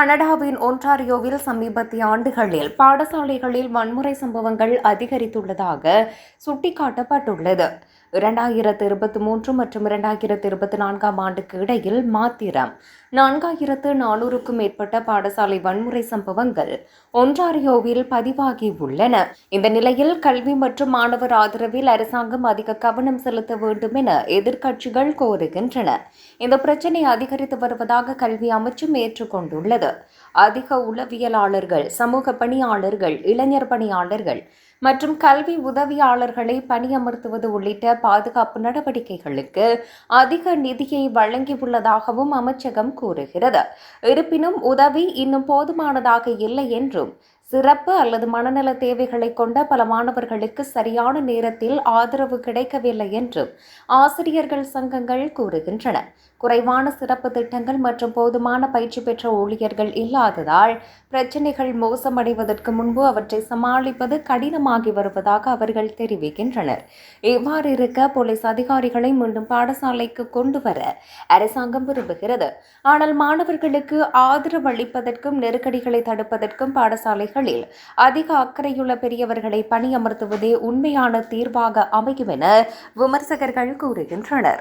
கனடாவின் ஒன்டாரியோவில் சமீபத்திய ஆண்டுகளில் பாடசாலைகளில் வன்முறை சம்பவங்கள் அதிகரித்துள்ளதாக சுட்டிக்காட்டப்பட்டுள்ளது. இரண்டாயிரத்து இருபத்தி மூன்று மற்றும் இரண்டாயிரத்து இருபத்தி நான்காம் ஆண்டுக்கு இடையில் மாத்திரம். நான்காயிரத்து நானூறுக்கும் மேற்பட்ட பாடசாலை வன்முறை சம்பவங்கள் ஒன்டாரியோவில் பதிவாகியுள்ளன. இந்த நிலையில் கல்வி மற்றும் மாணவர் ஆதரவில் அரசாங்கம் அதிக கவனம் செலுத்த வேண்டும் என எதிர்க்கட்சிகள் கோருகின்றன. இந்த பிரச்சினை அதிகரித்து வருவதாக கல்வி அமைச்சும் ஏற்றுக்கொண்டுள்ளது. அதிக உளவியலாளர்கள் சமூக பணியாளர்கள் இளைஞர் பணியாளர்கள் மற்றும் கல்வி உதவியாளர்களை பணியமர்த்துவது உள்ளிட்ட பாதுகாப்பு நடவடிக்கைகளுக்கு அதிக நிதியை வழங்கியுள்ளதாகவும் அமைச்சகம் கூறுகிறது. இருப்பினும் உதவி இன்னும் போதுமானதாக இல்லை என்றும் சிறப்பு அல்லது மனநல தேவைகளை கொண்ட பல மாணவர்களுக்கு சரியான நேரத்தில் ஆதரவு கிடைக்கவில்லை என்றும் ஆசிரியர்கள் சங்கங்கள் கூறுகின்றன. குறைவான சிறப்பு திட்டங்கள் மற்றும் போதுமான பயிற்சி பெற்ற ஊழியர்கள் இல்லாததால் பிரச்சினைகள் மோசமடைவதற்கு முன்பு அவற்றை சமாளிப்பது கடினமாகி வருவதாக அவர்கள் தெரிவிக்கின்றனர். இவ்வாறு இருக்க போலீஸ் அதிகாரிகளை மீண்டும் பாடசாலைக்கு கொண்டு வர அரசாங்கம் விரும்புகிறது. ஆனால் மாணவர்களுக்கு ஆதரவு அளிப்பதற்கும் நெருக்கடிகளை தடுப்பதற்கும் பாடசாலைகளில் அதிக அக்கறையுள்ள பெரியவர்களை பணியமர்த்துவதே உண்மையான தீர்வாக அமையும் என விமர்சகர்கள் கூறுகின்றனர்.